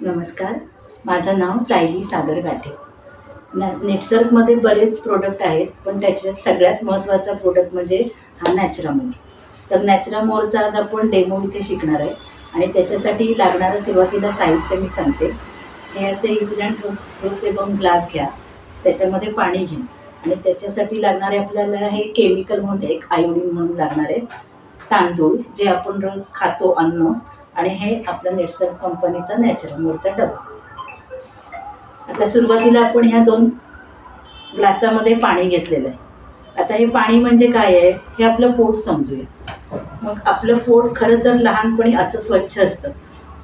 नमस्कार. माझं नाव सायली सागर गाठे. न नेटसर्कमध्ये बरेच प्रोडक्ट आहेत पण त्याच्यात सगळ्यात महत्त्वाचा प्रोडक्ट म्हणजे हा नॅचरामोर तर नॅचरामोरचा आज आपण डेमो इथे शिकणार आहे. आणि त्याच्यासाठी लागणारं सुरुवातीला साहित्य मी सांगते. हे असे यूज अँड थ्रोचे दोन ग्लास घ्या त्याच्यामध्ये पाणी घ्या आणि त्याच्यासाठी लागणारे आपल्याला हे केमिकल म्हणून एक आयोडीन म्हणून लागणार आहे तांदूळ जे आपण रोज खातो अन्न आणि हे आपलं नेटसर कंपनीचा नॅचरमोरचा डबा. आता सुरुवातीला आपण ह्या दोन ग्लासामध्ये पाणी घेतलेलं आहे. आता हे पाणी म्हणजे काय आहे? हे आपलं पोट समजूया. मग आपलं पोट खरं तर लहानपणी असं स्वच्छ असतं.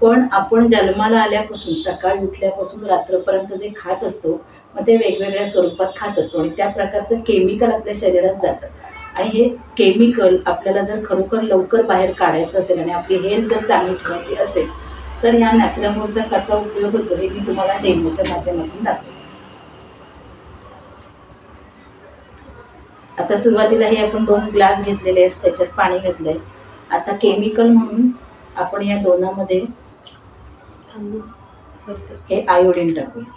पण आपण जन्माला आल्यापासून सकाळी उठल्यापासून रात्रपर्यंत जे खात असतो मग ते वेगवेगळ्या स्वरूपात खात असतो आणि त्या प्रकारचं केमिकल आपल्या शरीरात जातं. आणि हे केमिकल आपल्याला जर खरोखर लवकर बाहेर काढायचं असेल आणि आपली हेल्थ जर चांगली ठेवायची असेल तर ह्या नॅचरामोलचा कसा उपयोग होतो हे मी तुम्हाला डेमोच्या माध्यमातून दाखवते. आता सुरुवातीला हे आपण दोन ग्लास घेतलेले आहेत त्याच्यात पाणी घेतलं आहे आता केमिकल म्हणून आपण ह्या दोनामध्ये हे आयोडीन टाकूया.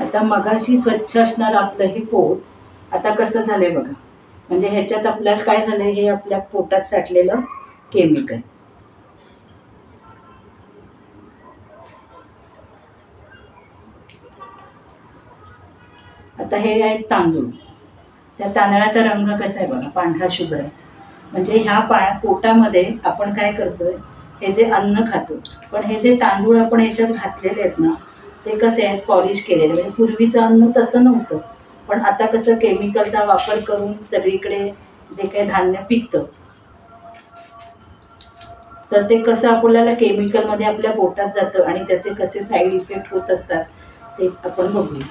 आता मगाशी स्वच्छ असणार आपलं हे पोट आता कसं झालंय बघा. म्हणजे ह्याच्यात आपल्याला काय झालंय हे आपल्या पोटात साठलेलं केमिकल आता हे आहेत तांदूळ. त्या तांदळाचा रंग कसा आहे बघा पांढरा शुभ्र आहे. म्हणजे ह्या पा पोटामध्ये आपण काय करतोय हे जे अन्न खातो पण हे जे तांदूळ आपण ह्याच्यात घातलेले आहेत ना ते कसे आहेत पॉलिश केलेले म्हणजे पूर्वीचं अन्न तसं नव्हतं पण आता कसं केमिकलचा वापर करून सगळीकडे जे काही धान्य पिकतं तर ते कसं आपल्याला केमिकलमध्ये आपल्या पोटात जातं आणि त्याचे कसे साईड इफेक्ट होत असतात ते आपण बघूया.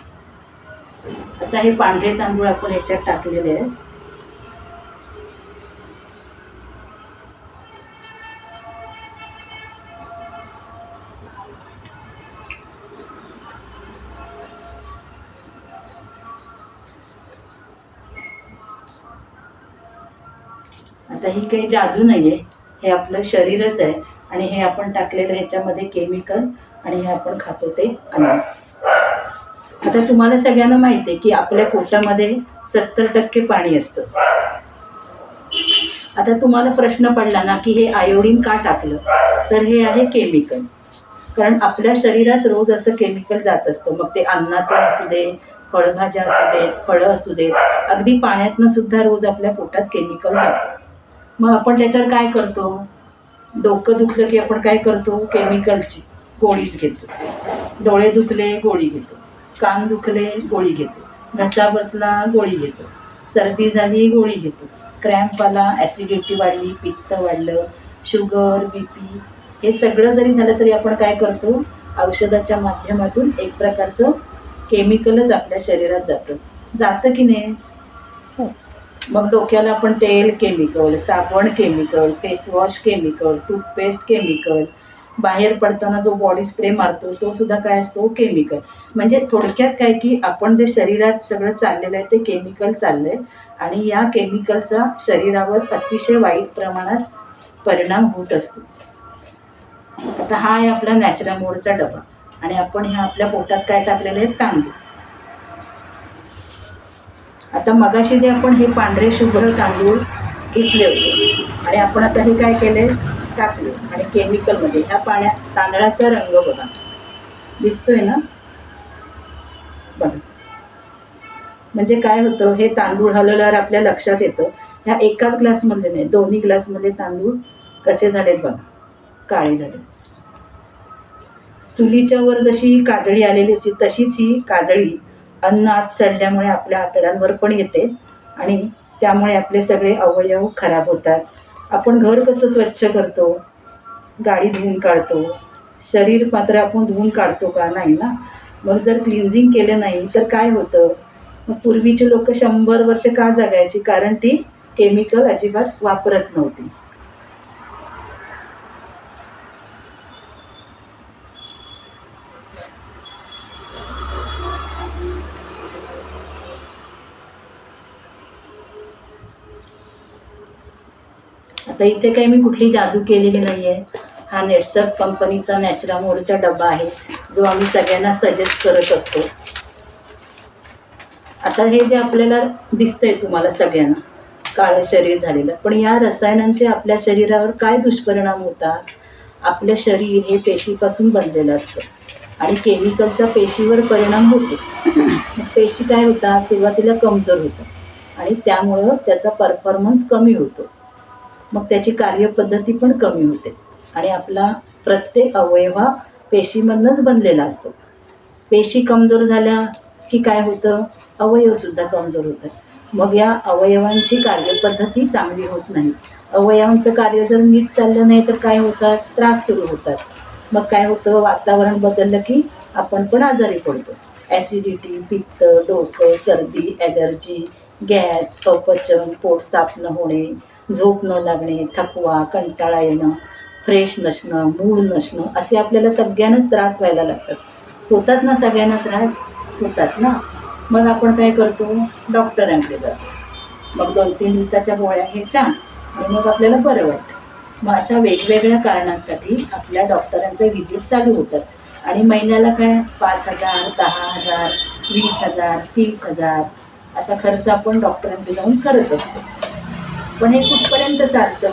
आता हे पांढरे तांदूळ आपण ह्याच्यात टाकलेले आहेत. आता ही काही जादू नाही आहे हे आपलं शरीरच आहे आणि हे आपण टाकलेलं ह्याच्यामध्ये केमिकल आणि हे आपण खातो ते अन्न आता तुम्हाला सगळ्यांना माहिती आहे की आपल्या पोटामध्ये सत्तर टक्के पाणी असतं. आता तुम्हाला प्रश्न पडला ना की हे आयोडीन का टाकलं? तर हे आहे केमिकल कारण आपल्या शरीरात रोज असं केमिकल जात असतं. मग ते अन्नातून असू दे फळभाज्या असू देत फळं असू देत अगदी पाण्यातनं सुद्धा रोज आपल्या पोटात केमिकल जातं. मग आपण त्याच्यावर काय करतो? डोकं दुखलं की आपण काय करतो? केमिकलची गोळीच घेतो. डोळे दुखले गोळी घेतो. कान दुखले गोळी घेतो. घसा बसला गोळी घेतो. सर्दी झाली गोळी घेतो. क्रॅम्प आला ॲसिडिटी वाढली पित्त वाढलं शुगर बी पी हे सगळं जरी झालं तरी आपण काय करतो? औषधाच्या माध्यमातून एक प्रकारचं केमिकलच आपल्या शरीरात जातं. जातं की नाही? हो. मग डोक्याला आपण तेल केमिकल साबण chemical face wash chemical toothpaste chemical बाहेर पडताना जो बॉडी स्प्रे मारतो तो सुद्धा काय असतो? केमिकल म्हणजे थोडक्यात काय की आपण जे शरीरात सगळं चाललेलं आहे ते केमिकल चाललं आहे आणि या केमिकलचा शरीरावर अतिशय वाईट प्रमाणात परिणाम होत असतो. आता हा आहे आपला नॅचरामोडचा डबा. आणि आपण ह्या आपल्या पोटात काय टाकलेले आहेत तांदूळ. आता मगाशी जे आपण हे पांढरे शुभ्र तांदूळ घेतले होते. आणि आपण आता हे काय केले टाकले आणि केमिकलमध्ये ह्या पाण्यात तांदळाचा रंग बघा. दिसतोय ना? बघा. म्हणजे काय होतं हे तांदूळ हलवल्यावर आपल्या लक्षात येतं ह्या एकाच ग्लासमध्ये नाही दोन्ही ग्लासमध्ये तांदूळ कसे झालेत बघा. काळे झाले चुलीच्या वर जशी काजळी आलेली असते तशीच ही काजळी अन्न आत सडल्यामुळे आपल्या आतड्यांवर पण येते आणि त्यामुळे आपले सगळे अवयव खराब होतात. आपण घर कसं स्वच्छ करतो? गाडी धुवून काढतो. शरीर मात्र आपण धुवून काढतो का? नाही ना? मग जर क्लिन्झिंग केलं नाही तर काय होतं? मग पूर्वीची लोक शंभर वर्ष का जगायची? कारण ती केमिकल अजिबात वापरत नव्हती. आता इथे काही मी कुठली जादू केलेली नाही आहे हा नेटसर्फ कंपनीचा नॅचरामोडचा डबा आहे जो आम्ही सगळ्यांना सजेस्ट करत असतो. आता हे जे आपल्याला दिसतंय तुम्हाला सगळ्यांना काळं शरीर झालेलं पण या रसायनांचे आपल्या शरीरावर काय दुष्परिणाम होतात? आपलं शरीर हे पेशीपासून बनलेलं असतं आणि केमिकलचा पेशीवर परिणाम होतो. पेशी काय होतात? सुरुवातीला कमजोर होतं आणि त्यामुळं त्याचा परफॉर्मन्स कमी होतो. मग त्याची कार्यपद्धती पण कमी होते. आणि आपला प्रत्येक अवयव हा पेशीमधनंच बनलेला असतो. पेशी कमजोर झाल्या की काय होतं? अवयवसुद्धा कमजोर होतं मग या अवयवांची कार्यपद्धती चांगली होत नाही. अवयवांचं कार्य जर नीट चाललं नाही तर काय होतात? त्रास सुरू होतात. मग काय होतं? वातावरण बदललं की आपण पण आजारी पडतो. ॲसिडिटी पित्त डोकं सर्दी ॲलर्जी गॅस अपचन पोट साफ न होणे झोप न लागणे थकवा कंटाळा येणं फ्रेश नसणं मूड नसणं असे आपल्याला सगळ्यांनाच त्रास व्हायला लागतात. होतात ना सगळ्यांना त्रास? होतात ना. मग आपण काय करतो? डॉक्टरांकडे जातो. मग दोन तीन दिवसाच्या गोळ्या घ्यायच्या आणि मग आपल्याला बरं वाटतं. मग अशा वेगवेगळ्या कारणांसाठी आपल्या डॉक्टरांचे व्हिजिट चालू होतात आणि महिन्याला काय? पाच हजार दहा हजार वीस हजार तीस हजार असा खर्च आपण डॉक्टरांकडे जाऊन करत असतो. पण हे कुठपर्यंत चालतं